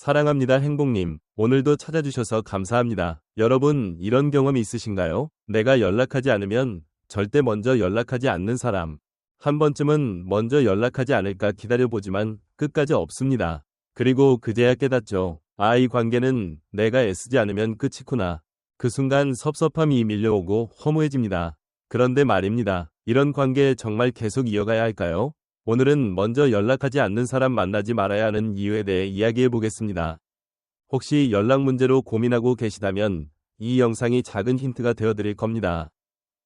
사랑합니다 행복님. 오늘도 찾아주셔서 감사합니다. 여러분, 이런 경험이 있으신가요? 내가 연락하지 않으면 절대 먼저 연락하지 않는 사람. 한 번쯤은 먼저 연락하지 않을까 기다려보지만 끝까지 없습니다. 그리고 그제야 깨닫죠. 아, 이 관계는 내가 애쓰지 않으면 끝이구나. 그 순간 섭섭함이 밀려오고 허무해집니다. 그런데 말입니다. 이런 관계 정말 계속 이어가야 할까요? 오늘은 먼저 연락하지 않는 사람 만나지 말아야 하는 이유에 대해 이야기해 보겠습니다. 혹시 연락 문제로 고민하고 계시다면 이 영상이 작은 힌트가 되어 드릴 겁니다.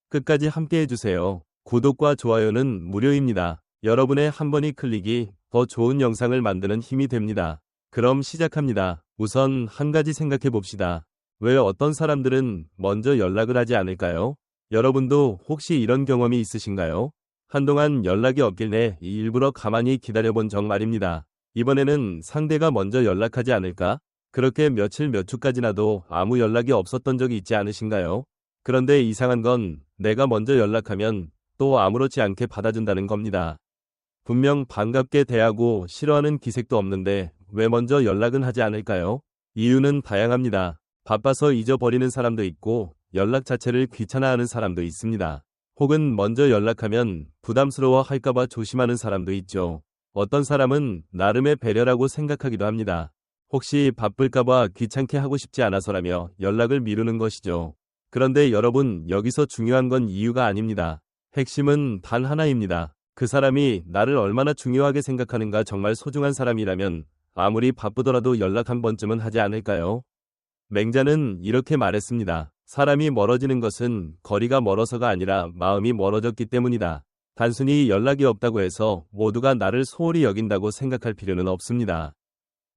끝까지 함께 해주세요. 구독과 좋아요는 무료입니다. 여러분의 한 번의 클릭이 더 좋은 영상을 만드는 힘이 됩니다. 그럼 시작합니다. 우선 한 가지 생각해 봅시다. 왜 어떤 사람들은 먼저 연락을 하지 않을까요? 여러분도 혹시 이런 경험이 있으신가요? 한동안 연락이 없길래 일부러 가만히 기다려본 적 말입니다. 이번에는 상대가 먼저 연락하지 않을까? 그렇게 며칠 몇 주까지나도 아무 연락이 없었던 적이 있지 않으신가요? 그런데 이상한 건 내가 먼저 연락하면 또 아무렇지 않게 받아준다는 겁니다. 분명 반갑게 대하고 싫어하는 기색도 없는데 왜 먼저 연락은 하지 않을까요? 이유는 다양합니다. 바빠서 잊어버리는 사람도 있고 연락 자체를 귀찮아하는 사람도 있습니다. 혹은 먼저 연락하면 부담스러워 할까봐 조심하는 사람도 있죠. 어떤 사람은 나름의 배려라고 생각하기도 합니다. 혹시 바쁠까봐 귀찮게 하고 싶지 않아서라며 연락을 미루는 것이죠. 그런데 여러분 여기서 중요한 건 이유가 아닙니다. 핵심은 단 하나입니다. 그 사람이 나를 얼마나 중요하게 생각하는가 정말 소중한 사람이라면 아무리 바쁘더라도 연락 한 번쯤은 하지 않을까요? 맹자는 이렇게 말했습니다. 사람이 멀어지는 것은 거리가 멀어서가 아니라 마음이 멀어졌기 때문이다. 단순히 연락이 없다고 해서 모두가 나를 소홀히 여긴다고 생각할 필요는 없습니다.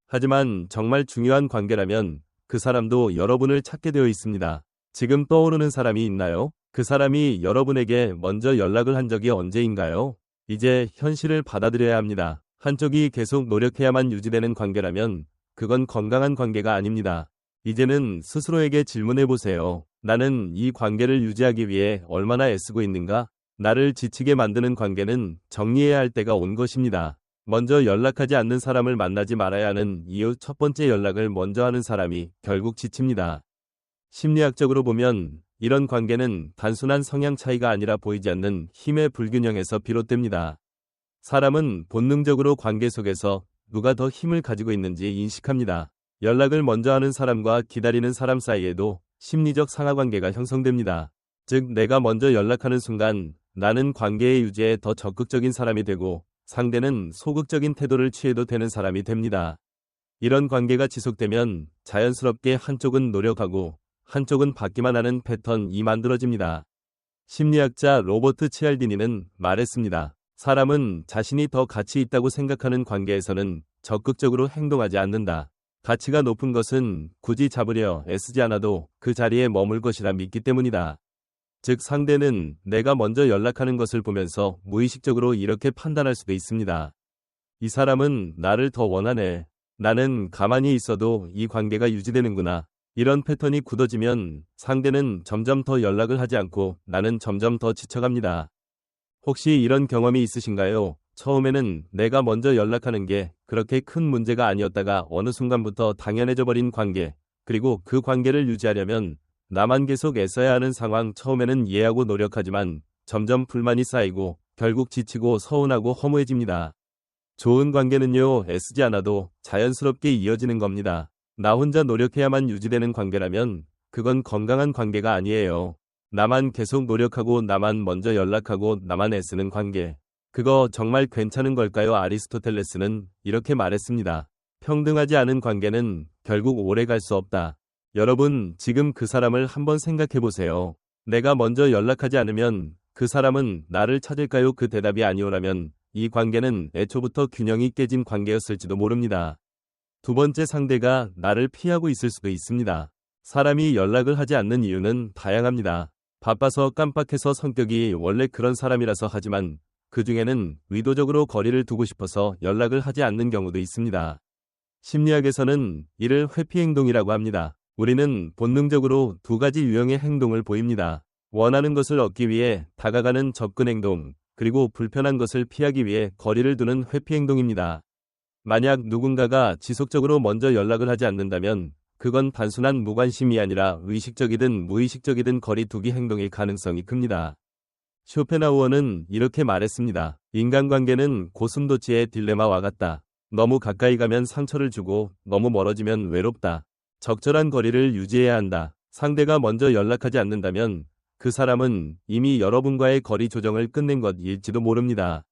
하지만 정말 중요한 관계라면 그 사람도 여러분을 찾게 되어 있습니다. 지금 떠오르는 사람이 있나요? 그 사람이 여러분에게 먼저 연락을 한 적이 언제인가요? 이제 현실을 받아들여야 합니다. 한쪽이 계속 노력해야만 유지되는 관계라면 그건 건강한 관계가 아닙니다. 이제는 스스로에게 질문해 보세요. 나는 이 관계를 유지하기 위해 얼마나 애쓰고 있는가? 나를 지치게 만드는 관계는 정리해야 할 때가 온 것입니다. 먼저 연락하지 않는 사람을 만나지 말아야 하는 이유 첫 번째 연락을 먼저 하는 사람이 결국 지칩니다. 심리학적으로 보면 이런 관계는 단순한 성향 차이가 아니라 보이지 않는 힘의 불균형에서 비롯됩니다. 사람은 본능적으로 관계 속에서 누가 더 힘을 가지고 있는지 인식합니다. 연락을 먼저 하는 사람과 기다리는 사람 사이에도 심리적 상하관계가 형성됩니다. 즉, 내가 먼저 연락하는 순간 나는 관계의 유지에 더 적극적인 사람이 되고 상대는 소극적인 태도를 취해도 되는 사람이 됩니다. 이런 관계가 지속되면 자연스럽게 한쪽은 노력하고 한쪽은 받기만 하는 패턴이 만들어집니다. 심리학자 로버트 치알디니는 말했습니다. 사람은 자신이 더 가치 있다고 생각하는 관계에서는 적극적으로 행동하지 않는다. 가치가 높은 것은 굳이 잡으려 애쓰지 않아도 그 자리에 머물 것이라 믿기 때문이다. 즉 상대는 내가 먼저 연락하는 것을 보면서 무의식적으로 이렇게 판단할 수도 있습니다. 이 사람은 나를 더 원하네. 나는 가만히 있어도 이 관계가 유지되는구나. 이런 패턴이 굳어지면 상대는 점점 더 연락을 하지 않고 나는 점점 더 지쳐갑니다. 혹시 이런 경험이 있으신가요? 처음에는 내가 먼저 연락하는 게 그렇게 큰 문제가 아니었다가 어느 순간부터 당연해져 버린 관계, 그리고 그 관계를 유지하려면 나만 계속 애써야 하는 상황 처음에는 이해하고 노력하지만 점점 불만이 쌓이고 결국 지치고 서운하고 허무해집니다. 좋은 관계는요, 애쓰지 않아도 자연스럽게 이어지는 겁니다. 나 혼자 노력해야만 유지되는 관계라면 그건 건강한 관계가 아니에요. 나만 계속 노력하고 나만 먼저 연락하고 나만 애쓰는 관계. 그거 정말 괜찮은 걸까요? 아리스토텔레스는 이렇게 말했습니다. 평등하지 않은 관계는 결국 오래 갈 수 없다. 여러분, 지금 그 사람을 한번 생각해 보세요. 내가 먼저 연락하지 않으면 그 사람은 나를 찾을까요? 그 대답이 아니오라면 이 관계는 애초부터 균형이 깨진 관계였을지도 모릅니다. 두 번째 상대가 나를 피하고 있을 수도 있습니다. 사람이 연락을 하지 않는 이유는 다양합니다. 바빠서 깜빡해서 성격이 원래 그런 사람이라서 하지만 그 중에는 의도적으로 거리를 두고 싶어서 연락을 하지 않는 경우도 있습니다. 심리학에서는 이를 회피 행동이라고 합니다. 우리는 본능적으로 두 가지 유형의 행동을 보입니다. 원하는 것을 얻기 위해 다가가는 접근 행동, 그리고 불편한 것을 피하기 위해 거리를 두는 회피 행동입니다. 만약 누군가가 지속적으로 먼저 연락을 하지 않는다면 그건 단순한 무관심이 아니라 의식적이든 무의식적이든 거리 두기 행동일 가능성이 큽니다. 쇼펜하우어는 이렇게 말했습니다. 인간관계는 고슴도치의 딜레마와 같다. 너무 가까이 가면 상처를 주고 너무 멀어지면 외롭다. 적절한 거리를 유지해야 한다. 상대가 먼저 연락하지 않는다면 그 사람은 이미 여러분과의 거리 조정을 끝낸 것일지도 모릅니다.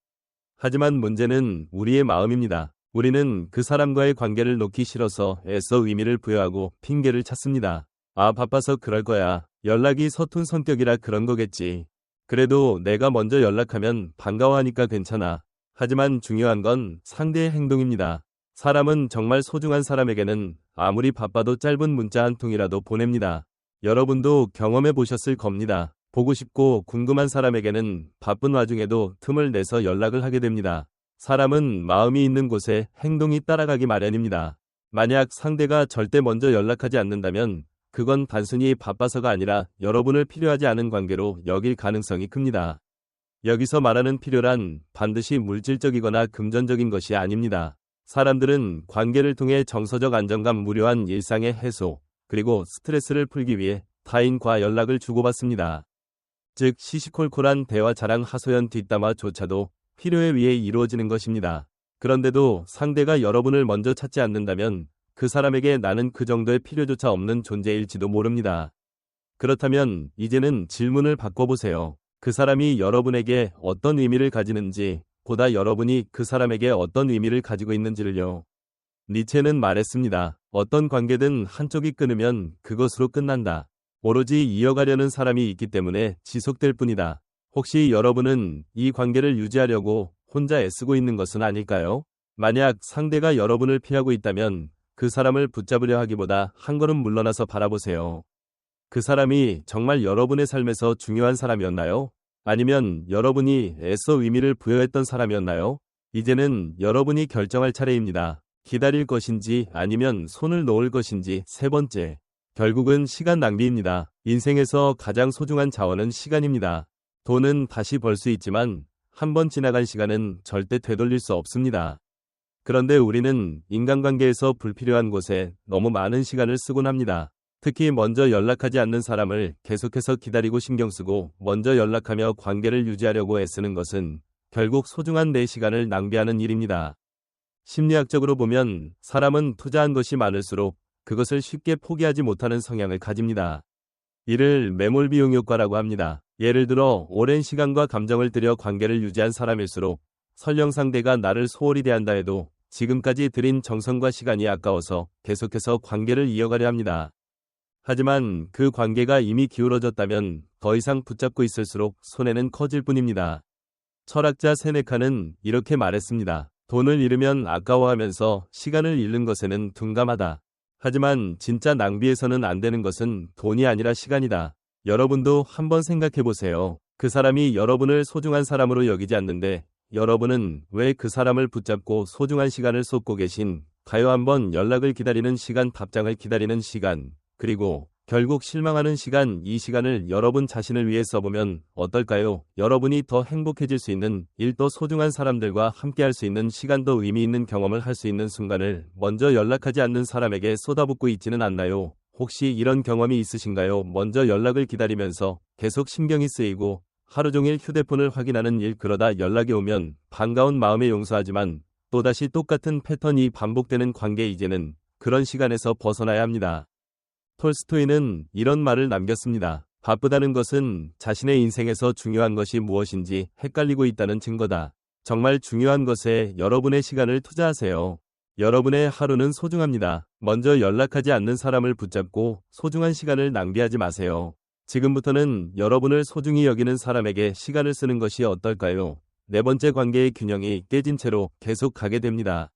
하지만 문제는 우리의 마음입니다. 우리는 그 사람과의 관계를 놓기 싫어서 애써 의미를 부여하고 핑계를 찾습니다. 아, 바빠서 그럴 거야. 연락이 서툰 성격이라 그런 거겠지. 그래도 내가 먼저 연락하면 반가워하니까 괜찮아. 하지만 중요한 건 상대의 행동입니다. 사람은 정말 소중한 사람에게는 아무리 바빠도 짧은 문자 한 통이라도 보냅니다. 여러분도 경험해 보셨을 겁니다. 보고 싶고 궁금한 사람에게는 바쁜 와중에도 틈을 내서 연락을 하게 됩니다. 사람은 마음이 있는 곳에 행동이 따라가기 마련입니다. 만약 상대가 절대 먼저 연락하지 않는다면 그건 단순히 바빠서가 아니라 여러분을 필요하지 않은 관계로 여길 가능성이 큽니다. 여기서 말하는 필요란 반드시 물질적이거나 금전적인 것이 아닙니다. 사람들은 관계를 통해 정서적 안정감 무료한 일상의 해소, 그리고 스트레스를 풀기 위해 타인과 연락을 주고받습니다. 즉 시시콜콜한 대화 자랑 하소연 뒷담화조차도 필요에 의해 이루어지는 것입니다. 그런데도 상대가 여러분을 먼저 찾지 않는다면 그 사람에게 나는 그 정도의 필요조차 없는 존재일지도 모릅니다. 그렇다면 이제는 질문을 바꿔보세요. 그 사람이 여러분에게 어떤 의미를 가지는지 보다 여러분이 그 사람에게 어떤 의미를 가지고 있는지를요. 니체는 말했습니다. 어떤 관계든 한쪽이 끊으면 그것으로 끝난다. 오로지 이어가려는 사람이 있기 때문에 지속될 뿐이다. 혹시 여러분은 이 관계를 유지하려고 혼자 애쓰고 있는 것은 아닐까요? 만약 상대가 여러분을 피하고 있다면 그 사람을 붙잡으려 하기보다 한 걸음 물러나서 바라보세요. 그 사람이 정말 여러분의 삶에서 중요한 사람이었나요? 아니면 여러분이 애써 의미를 부여했던 사람이었나요? 이제는 여러분이 결정할 차례입니다. 기다릴 것인지 아니면 손을 놓을 것인지 세 번째. 결국은 시간 낭비입니다. 인생에서 가장 소중한 자원은 시간입니다. 돈은 다시 벌 수 있지만 한 번 지나간 시간은 절대 되돌릴 수 없습니다. 그런데 우리는 인간관계에서 불필요한 곳에 너무 많은 시간을 쓰곤 합니다. 특히 먼저 연락하지 않는 사람을 계속해서 기다리고 신경 쓰고 먼저 연락하며 관계를 유지하려고 애쓰는 것은 결국 소중한 내 시간을 낭비하는 일입니다. 심리학적으로 보면 사람은 투자한 것이 많을수록 그것을 쉽게 포기하지 못하는 성향을 가집니다. 이를 매몰 비용 효과라고 합니다. 예를 들어 오랜 시간과 감정을 들여 관계를 유지한 사람일수록 설령 상대가 나를 소홀히 대한다 해도 지금까지 들인 정성과 시간이 아까워서 계속해서 관계를 이어가려 합니다. 하지만 그 관계가 이미 기울어졌다면 더 이상 붙잡고 있을수록 손해는 커질 뿐입니다. 철학자 세네카는 이렇게 말했습니다. 돈을 잃으면 아까워하면서 시간을 잃는 것에는 둔감하다. 하지만 진짜 낭비해서는 안 되는 것은 돈이 아니라 시간이다. 여러분도 한번 생각해 보세요. 그 사람이 여러분을 소중한 사람으로 여기지 않는데 여러분은 왜 그 사람을 붙잡고 소중한 시간을 쏟고 계신 가요 한번 연락을 기다리는 시간 답장을 기다리는 시간 그리고 결국 실망하는 시간, 이 시간을 여러분 자신을 위해 써보면 어떨까요? 여러분이 더 행복해질 수 있는 일도 소중한 사람들과 함께할 수 있는 시간도 의미 있는 경험을 할 수 있는 순간을 먼저 연락하지 않는 사람에게 쏟아붓고 있지는 않나요? 혹시 이런 경험이 있으신가요? 먼저 연락을 기다리면서 계속 신경이 쓰이고 하루 종일 휴대폰을 확인하는 일 그러다 연락이 오면 반가운 마음에 용서하지만 또다시 똑같은 패턴이 반복되는 관계 이제는 그런 시간에서 벗어나야 합니다. 톨스토이는 이런 말을 남겼습니다. 바쁘다는 것은 자신의 인생에서 중요한 것이 무엇인지 헷갈리고 있다는 증거다. 정말 중요한 것에 여러분의 시간을 투자하세요. 여러분의 하루는 소중합니다. 먼저 연락하지 않는 사람을 붙잡고 소중한 시간을 낭비하지 마세요. 지금부터는 여러분을 소중히 여기는 사람에게 시간을 쓰는 것이 어떨까요? 네 번째 관계의 균형이 깨진 채로 계속 가게 됩니다.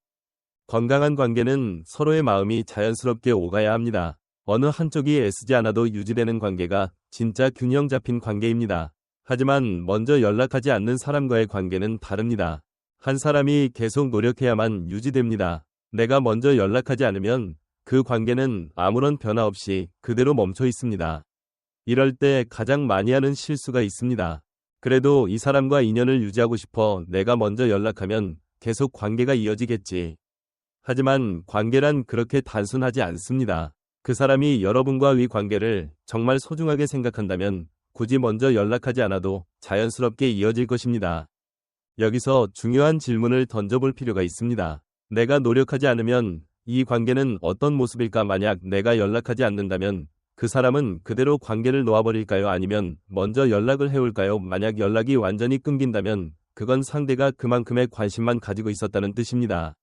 건강한 관계는 서로의 마음이 자연스럽게 오가야 합니다. 어느 한쪽이 애쓰지 않아도 유지되는 관계가 진짜 균형 잡힌 관계입니다. 하지만 먼저 연락하지 않는 사람과의 관계는 다릅니다. 한 사람이 계속 노력해야만 유지됩니다. 내가 먼저 연락하지 않으면 그 관계는 아무런 변화 없이 그대로 멈춰 있습니다. 이럴 때 가장 많이 하는 실수가 있습니다. 그래도 이 사람과 인연을 유지하고 싶어 내가 먼저 연락하면 계속 관계가 이어지겠지. 하지만 관계란 그렇게 단순하지 않습니다. 그 사람이 여러분과의 관계를 정말 소중하게 생각한다면 굳이 먼저 연락하지 않아도 자연스럽게 이어질 것입니다. 여기서 중요한 질문을 던져볼 필요가 있습니다. 내가 노력하지 않으면 이 관계는 어떤 모습일까 만약 내가 연락하지 않는다면 그 사람은 그대로 관계를 놓아버릴까요? 아니면 먼저 연락을 해올까요? 만약 연락이 완전히 끊긴다면 그건 상대가 그만큼의 관심만 가지고 있었다는 뜻입니다.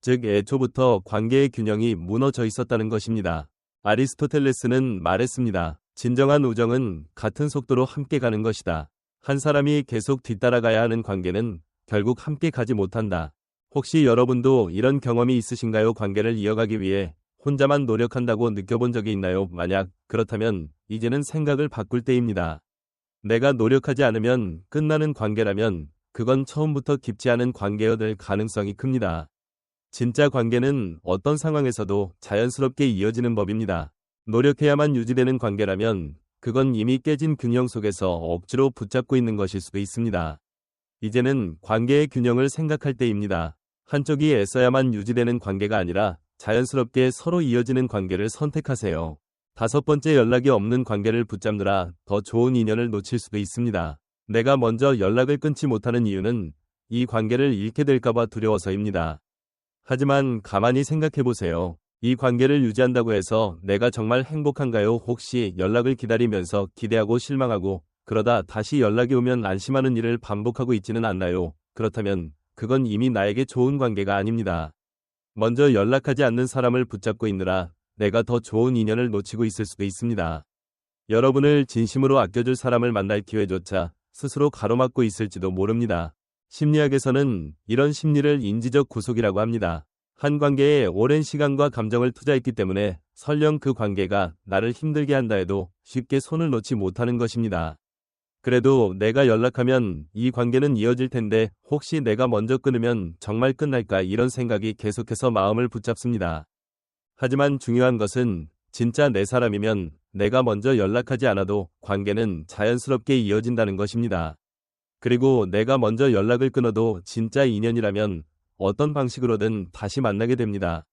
즉 애초부터 관계의 균형이 무너져 있었다는 것입니다. 아리스토텔레스는 말했습니다. 진정한 우정은 같은 속도로 함께 가는 것이다. 한 사람이 계속 뒤따라가야 하는 관계는 결국 함께 가지 못한다. 혹시 여러분도 이런 경험이 있으신가요? 관계를 이어가기 위해 혼자만 노력한다고 느껴본 적이 있나요? 만약 그렇다면 이제는 생각을 바꿀 때입니다. 내가 노력하지 않으면 끝나는 관계라면 그건 처음부터 깊지 않은 관계여될 가능성이 큽니다. 진짜 관계는 어떤 상황에서도 자연스럽게 이어지는 법입니다. 노력해야만 유지되는 관계라면 그건 이미 깨진 균형 속에서 억지로 붙잡고 있는 것일 수도 있습니다. 이제는 관계의 균형을 생각할 때입니다. 한쪽이 애써야만 유지되는 관계가 아니라 자연스럽게 서로 이어지는 관계를 선택하세요. 다섯 번째 연락이 없는 관계를 붙잡느라 더 좋은 인연을 놓칠 수도 있습니다. 내가 먼저 연락을 끊지 못하는 이유는 이 관계를 잃게 될까봐 두려워서입니다. 하지만 가만히 생각해 보세요. 이 관계를 유지한다고 해서 내가 정말 행복한가요? 혹시 연락을 기다리면서 기대하고 실망하고 그러다 다시 연락이 오면 안심하는 일을 반복하고 있지는 않나요? 그렇다면 그건 이미 나에게 좋은 관계가 아닙니다. 먼저 연락하지 않는 사람을 붙잡고 있느라 내가 더 좋은 인연을 놓치고 있을 수도 있습니다. 여러분을 진심으로 아껴줄 사람을 만날 기회조차 스스로 가로막고 있을지도 모릅니다. 심리학에서는 이런 심리를 인지적 구속이라고 합니다. 한 관계에 오랜 시간과 감정을 투자했기 때문에 설령 그 관계가 나를 힘들게 한다 해도 쉽게 손을 놓지 못하는 것입니다. 그래도 내가 연락하면 이 관계는 이어질 텐데 혹시 내가 먼저 끊으면 정말 끝날까 이런 생각이 계속해서 마음을 붙잡습니다. 하지만 중요한 것은 진짜 내 사람이면 내가 먼저 연락하지 않아도 관계는 자연스럽게 이어진다는 것입니다. 그리고 내가 먼저 연락을 끊어도 진짜 인연이라면 어떤 방식으로든 다시 만나게 됩니다.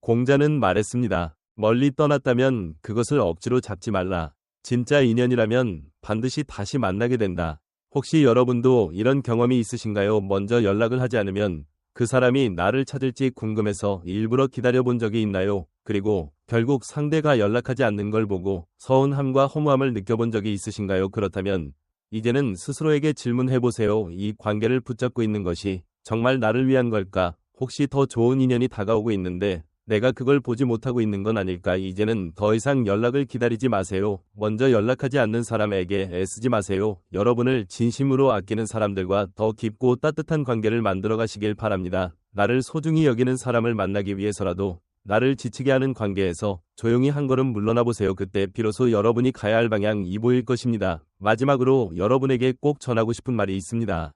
공자는 말했습니다. 멀리 떠났다면 그것을 억지로 잡지 말라. 진짜 인연이라면 반드시 다시 만나게 된다. 혹시 여러분도 이런 경험이 있으신가요? 먼저 연락을 하지 않으면 그 사람이 나를 찾을지 궁금해서 일부러 기다려본 적이 있나요? 그리고 결국 상대가 연락하지 않는 걸 보고 서운함과 허무함을 느껴본 적이 있으신가요? 그렇다면 이제는 스스로에게 질문해보세요. 이 관계를 붙잡고 있는 것이 정말 나를 위한 걸까? 혹시 더 좋은 인연이 다가오고 있는데 내가 그걸 보지 못하고 있는 건 아닐까? 이제는 더 이상 연락을 기다리지 마세요. 먼저 연락하지 않는 사람에게 애쓰지 마세요. 여러분을 진심으로 아끼는 사람들과 더 깊고 따뜻한 관계를 만들어 가시길 바랍니다. 나를 소중히 여기는 사람을 만나기 위해서라도 나를 지치게 하는 관계에서 조용히 한 걸음 물러나 보세요. 그때 비로소 여러분이 가야 할 방향이 보일 것입니다. 마지막으로 여러분에게 꼭 전하고 싶은 말이 있습니다.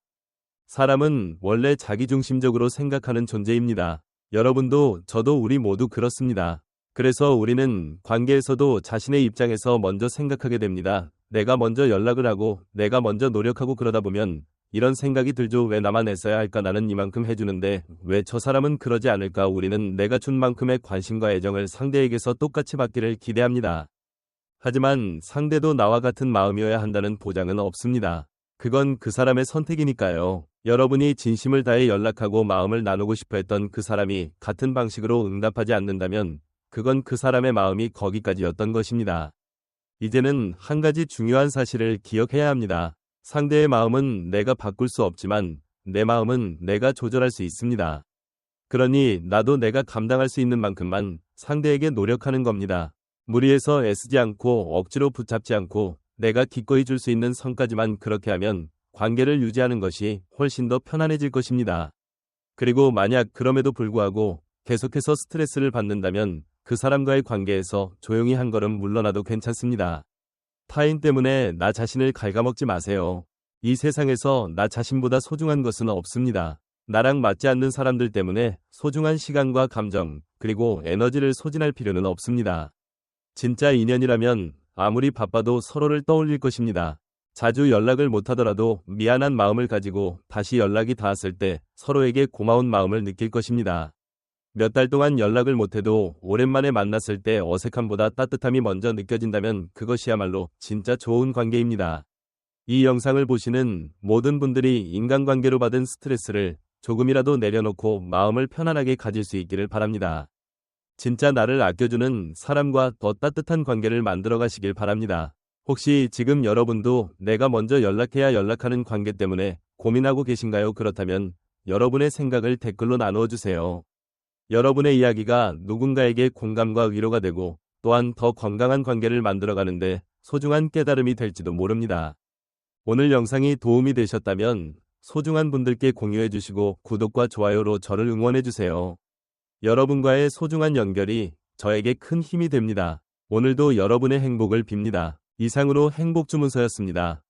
사람은 원래 자기중심적으로 생각하는 존재입니다. 여러분도 저도 우리 모두 그렇습니다. 그래서 우리는 관계에서도 자신의 입장에서 먼저 생각하게 됩니다. 내가 먼저 연락을 하고 내가 먼저 노력하고 그러다 보면 이런 생각이 들죠. 왜 나만 애써야 할까? 나는 이만큼 해주는데 왜 저 사람은 그러지 않을까? 우리는 내가 준 만큼의 관심과 애정을 상대에게서 똑같이 받기를 기대합니다. 하지만 상대도 나와 같은 마음이어야 한다는 보장은 없습니다. 그건 그 사람의 선택이니까요. 여러분이 진심을 다해 연락하고 마음을 나누고 싶어 했던 그 사람이 같은 방식으로 응답하지 않는다면 그건 그 사람의 마음이 거기까지였던 것입니다. 이제는 한 가지 중요한 사실을 기억해야 합니다. 상대의 마음은 내가 바꿀 수 없지만 내 마음은 내가 조절할 수 있습니다. 그러니 나도 내가 감당할 수 있는 만큼만 상대에게 노력하는 겁니다. 무리해서 애쓰지 않고 억지로 붙잡지 않고 내가 기꺼이 줄 수 있는 선까지만 그렇게 하면 관계를 유지하는 것이 훨씬 더 편안해질 것입니다. 그리고 만약 그럼에도 불구하고 계속해서 스트레스를 받는다면 그 사람과의 관계에서 조용히 한 걸음 물러나도 괜찮습니다. 타인 때문에 나 자신을 갉아먹지 마세요. 이 세상에서 나 자신보다 소중한 것은 없습니다. 나랑 맞지 않는 사람들 때문에 소중한 시간과 감정, 그리고 에너지를 소진할 필요는 없습니다. 진짜 인연이라면 아무리 바빠도 서로를 떠올릴 것입니다. 자주 연락을 못하더라도 미안한 마음을 가지고 다시 연락이 닿았을 때 서로에게 고마운 마음을 느낄 것입니다. 몇 달 동안 연락을 못해도 오랜만에 만났을 때 어색함보다 따뜻함이 먼저 느껴진다면 그것이야말로 진짜 좋은 관계입니다. 이 영상을 보시는 모든 분들이 인간관계로 받은 스트레스를 조금이라도 내려놓고 마음을 편안하게 가질 수 있기를 바랍니다. 진짜 나를 아껴주는 사람과 더 따뜻한 관계를 만들어 가시길 바랍니다. 혹시 지금 여러분도 내가 먼저 연락해야 연락하는 관계 때문에 고민하고 계신가요? 그렇다면 여러분의 생각을 댓글로 나누어 주세요. 여러분의 이야기가 누군가에게 공감과 위로가 되고 또한 더 건강한 관계를 만들어가는데 소중한 깨달음이 될지도 모릅니다. 오늘 영상이 도움이 되셨다면 소중한 분들께 공유해 주시고 구독과 좋아요로 저를 응원해 주세요. 여러분과의 소중한 연결이 저에게 큰 힘이 됩니다. 오늘도 여러분의 행복을 빕니다. 이상으로 행복주문서였습니다.